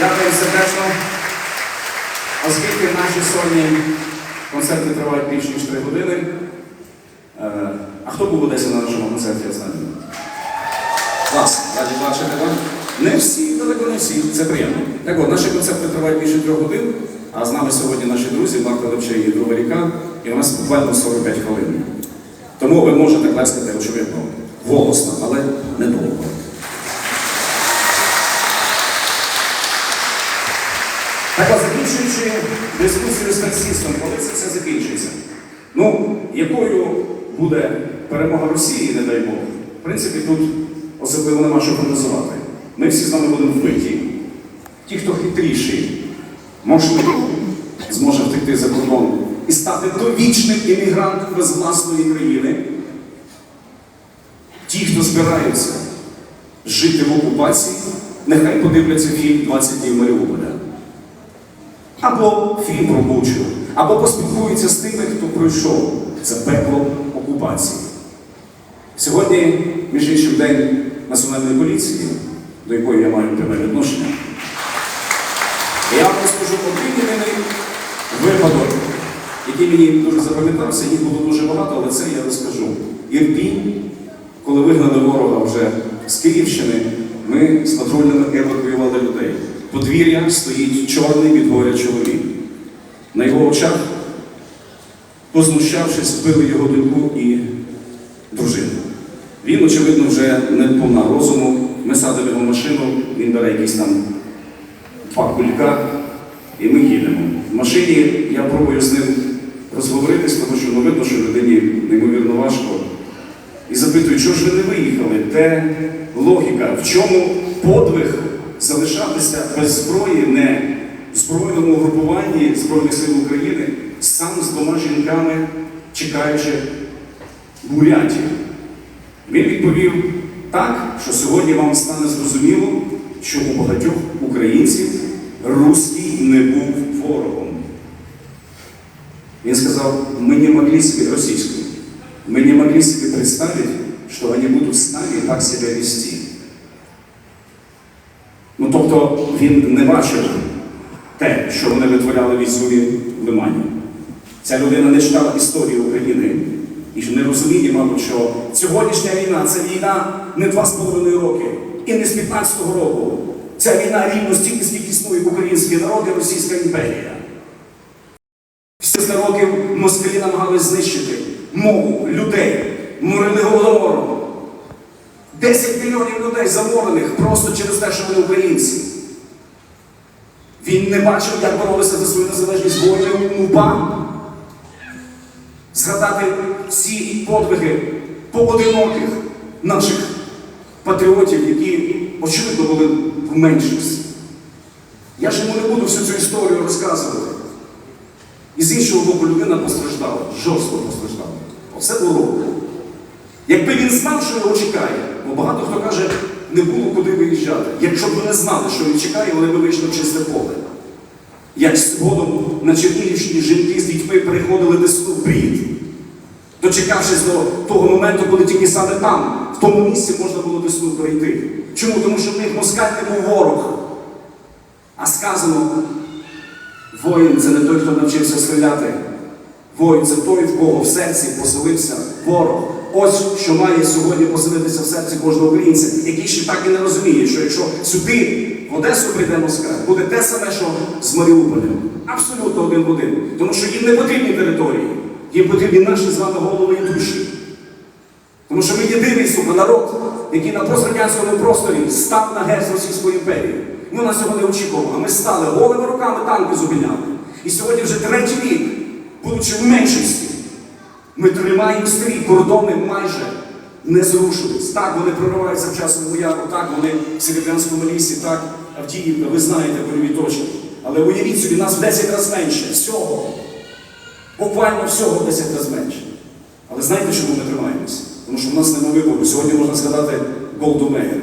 Дякую сердечно. Оскільки наші сольні концерти тривають більш ніж 3 години. е, А хто був Одесі на нашому концерті останньому? Клас, раді бачити вам. Не всі, далеко не всі, це приємно. Так от, наші концерти тривають більше трьох годин, а з нами сьогодні наші друзі Марта Левче і друга ріка, і у нас буквально 45 хвилин. Тому ви можете плескати, очевидно, голосно, але недовго. Так от, закінчуючи дискусію з таксистом, коли це все закінчиться? Ну, якою буде перемога Росії, не дай Бог, в принципі, тут особливо нема що прогнозувати. Ми всі з вами будемо вбиті. Ті, хто хитріший, можливо, зможе втекти за кордон і стати довічним іммігрантом без власної країни. Ті, хто збираються жити в окупації, нехай подивляться фільм «20 днів Маріуполя. Або фільм про або поспілкуються з тими, хто пройшов це пекло окупації. Сьогодні, між іншим, День Національної поліції, до якої я маю пряме відношення. Я вам розкажу один випадок, який мені дуже запам'ятався, їх було дуже багато, але це я розкажу. Ірпінь, коли вигнали ворога вже з Київщини, ми з патрульними евакуювали людей. Подвір'я стоїть чорний від горя чоловік. На його очах, познущавшись, вбили його доньку і дружину. Він, очевидно, вже не повна розуму. Ми садимо його машину, він бере якісь там два кулька, і ми їдемо. В машині я пробую з ним розговоритись, тому що ну, видно, що людині неймовірно важко. І запитую, чого ж ви не виїхали? Де логіка? В чому подвиг залишатися без зброї не в збройному групуванні Збройних сил України, сам з двома жінками, чекаючи буряті? Він відповів так, що сьогодні вам стане зрозуміло, що у багатьох українців руський не був ворогом. Він сказав, мы не могли себе, російською, мы не могли себе представить, что они будут с нами так себя вести. Ну, тобто він не бачив те, що вони витворяли в Ізюмі в Лимані. Ця людина не читала історію України і не розуміє, мабуть, що сьогоднішня війна це війна не два з половиною роки і не з 15-го року. Ця війна рівно стільки, скільки існує український народ і Російська імперія. Всі ста років москалі намагались знищити мову, людей, морили голодомором. 10 мільйонів людей заморених просто через те, що вони українці. Він не бачив, як боролися за свою незалежність воїни УПА. Згадати всі подвиги поодиноких наших патріотів, які, очевидно, були в меншості. Я ж йому не буду всю цю історію розказувати. І з іншого боку, людина постраждала, жорстко постраждала. Оце урок. Якби він знав, що його чекає, бо багато хто каже, не було куди виїжджати. Якщо б вони знали, що він чекає, вони б вийшли в чисте поле. Як згодом на Чернігівщині жінки з дітьми переходили десну в брід, дочекавшись до того моменту, коли тільки саме там, в тому місці можна було десну пройти. Чому? Тому що в них москаль не був ворог. А сказано, воїн це не той, хто навчився стріляти. Воїн це той, в кого в серці поселився ворог. Ось що має сьогодні поселитися в серці кожного українця, який ще так і не розуміє, що якщо сюди, в Одесу прийде Москва, буде те саме, що з Маріуполем. Абсолютно один в один. Тому що їм не потрібні території, їм потрібні наші з вами голови і душі. Тому що ми єдиний сука, народ, який на пострадянському просторі став на герць Російської імперії. Ми на цього не очікували, ми стали голими руками танки зупиняли. І сьогодні вже третій рік, будучи в меншості, ми тримаємо стрій, кордони майже не зрушились. Так, вони прориваються в яру, так, вони в Серебрянському лісі, так, Авдіївка, ви знаєте бойові точки. Але уявіть собі, нас в 10 разів менше. Всього. Буквально всього в 10 разів менше. Але знаєте, чому ми тримаємося? Тому що в нас немає вибору. Сьогодні можна згадати Голду Меєр,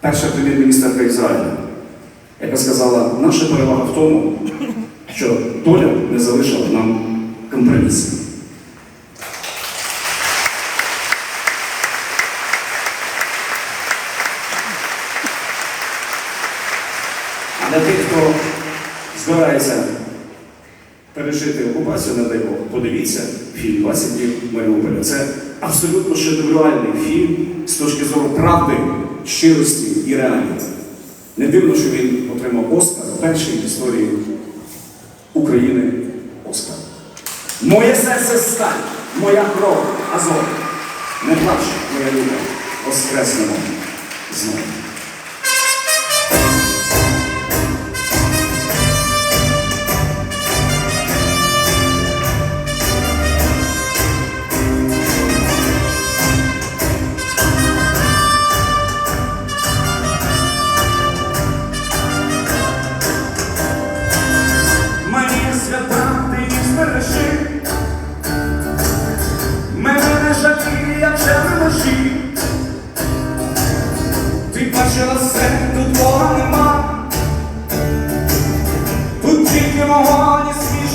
перша прем'єр-міністерка Ізраїля, яка сказала, наша перевага в тому, що доля не залишила нам компромісів. Для тих, хто збирається пережити окупацію, не дай Бог, подивіться фільм 20 днів Маріуполя. Це абсолютно шедевральний фільм з точки зору правди, щирості і реальності. Не дивно, що він отримав Оскар, перший в історії України Оскар. Моє серце сталь, моя кров, азов. Не плач, моя люба, воскреснемо знову. Тільки вогонь і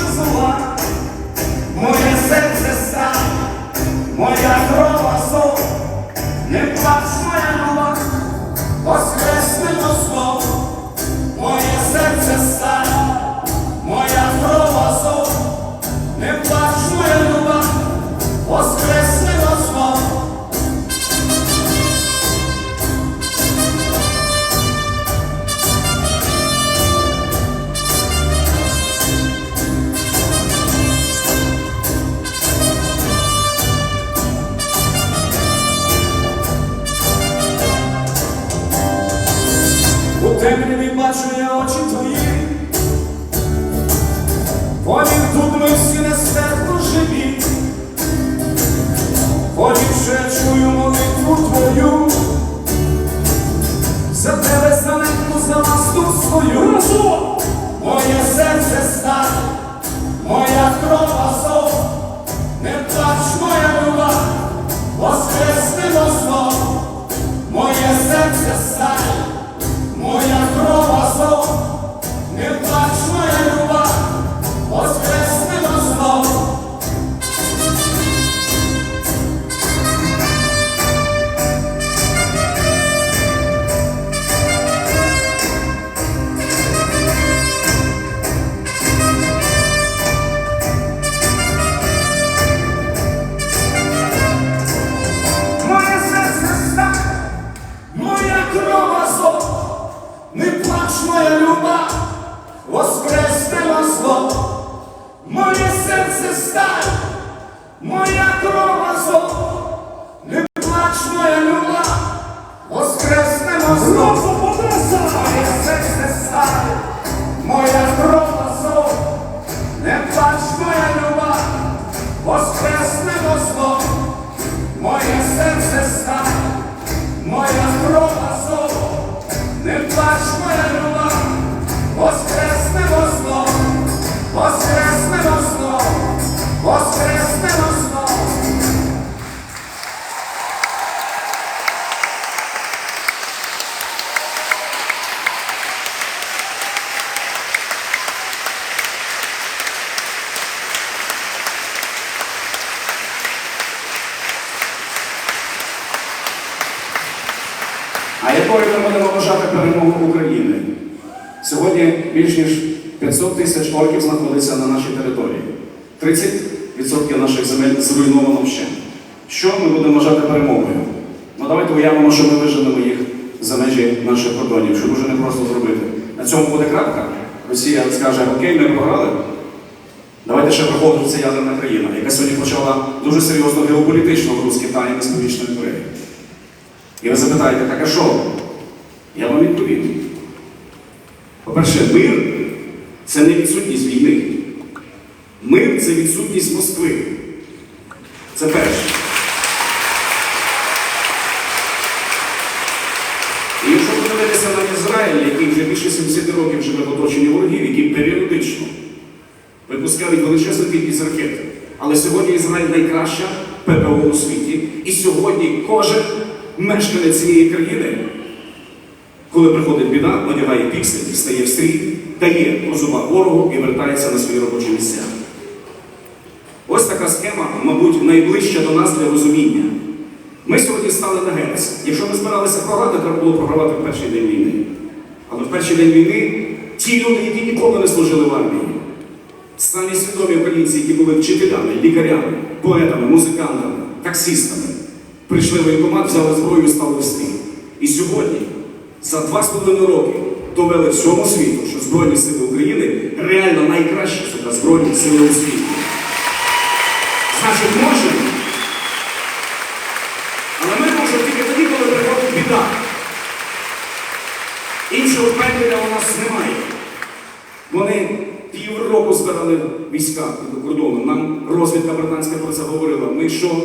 Повір тут ми воскреснемо Якою ми будемо вважати перемогу України? Сьогодні більш ніж 500 тисяч орків знаходиться на нашій території. 30% наших земель зруйновано вщент. Що ми будемо вважати перемогою? Ну давайте уявимо, що ми виженемо їх за межі наших кордонів, що дуже непросто зробити. На цьому буде крапка. Росія скаже, окей, ми програли. Давайте ще що це ядерна країна, яка сьогодні почала дуже серйозну геополітичну гру з Китаєм і Північною Кореєю. І ви запитаєте, так а що? Я вам відповім. По-перше, мир це не відсутність війни. Мир це відсутність Москви. Це перше. І якщо подивитися на Ізраїль, який вже більше 70 років живе в оточенні ворогів, які періодично випускають величезну кількість ракет. Але сьогодні Ізраїль найкраща ППО у світі. І сьогодні кожен мешканець цієї країни, коли приходить біда, одягає піксель, стає в стрій, дає по зубах ворогу і вертається на свої робочі місця. Ось така схема, мабуть, найближча до нас для розуміння. Ми сьогодні стали на герць. Якщо ми збиралися програти, треба було програвати в перший день війни. Але в перший день війни ті люди, які ніколи не служили в армії. Самі свідомі українці, які були вчителями, лікарями, поетами, музикантами, таксістами, прийшли в воєнкомат, взяли зброю і стали в стрій. І сьогодні, за два з половиною роки, довели всьому світу, що Збройні Сили України реально найкращі сука, Збройні Сили у світі. Значить, можемо. Але ми можемо тільки тоді, коли приходить біда. Іншого пенделя у нас немає. Вони півроку збирали війська до кордону. Нам розвідка британська про це говорила. Ми що?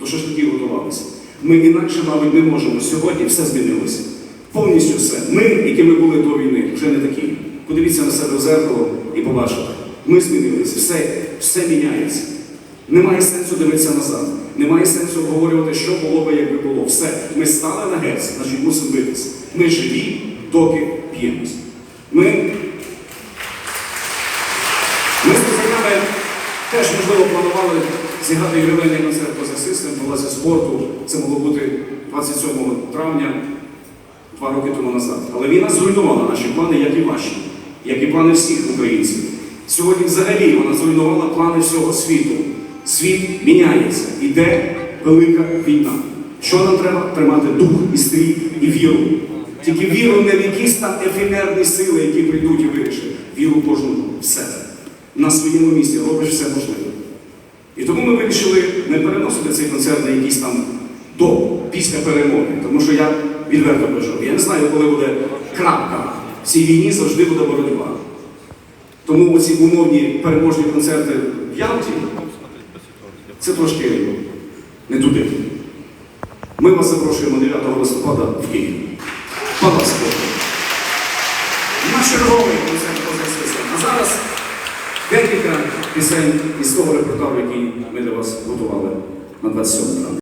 До шашликів готувалися. Ми інакше, мабуть, не можемо. Сьогодні все змінилося. Повністю все. Ми, які ми були до війни, вже не такі. Подивіться на себе в зеркало і побачите. Ми змінилися, все, все міняється. Немає сенсу дивитися назад. Немає сенсу обговорювати, що було би, якби було. Все. Ми стали на герці, значить мусимо битися. Ми живі, доки п'ємось. Ми ми з теж, можливо, планували зіграти ювілейний концерт поза систем в Палаці спорту. Це могло бути 27 травня, два роки тому назад. Але війна зруйнувала наші плани, як і ваші, як і плани всіх українців. Сьогодні взагалі вона зруйнувала плани всього світу. Світ міняється, іде велика війна. Що нам треба? Тримати дух і стрій і віру. Тільки віру не в якісь там ефемерні сили, які прийдуть і вирішать. Віру кожному в себе. На своєму місці робиш все можливе. І тому ми вирішили не переносити цей концерт на якісь там до, після перемоги. Тому що я відверто кажу, я не знаю, коли буде крапка. В цій війні завжди буде боротьба. Тому оці умовні переможні концерти в Ялті це трошки не туди. Ми вас запрошуємо 9 листопада в Київ. Палац спорту. На черговий концерт позиції. А зараз декілька пісень із того репертуару, який ми для вас готували на 27 травня.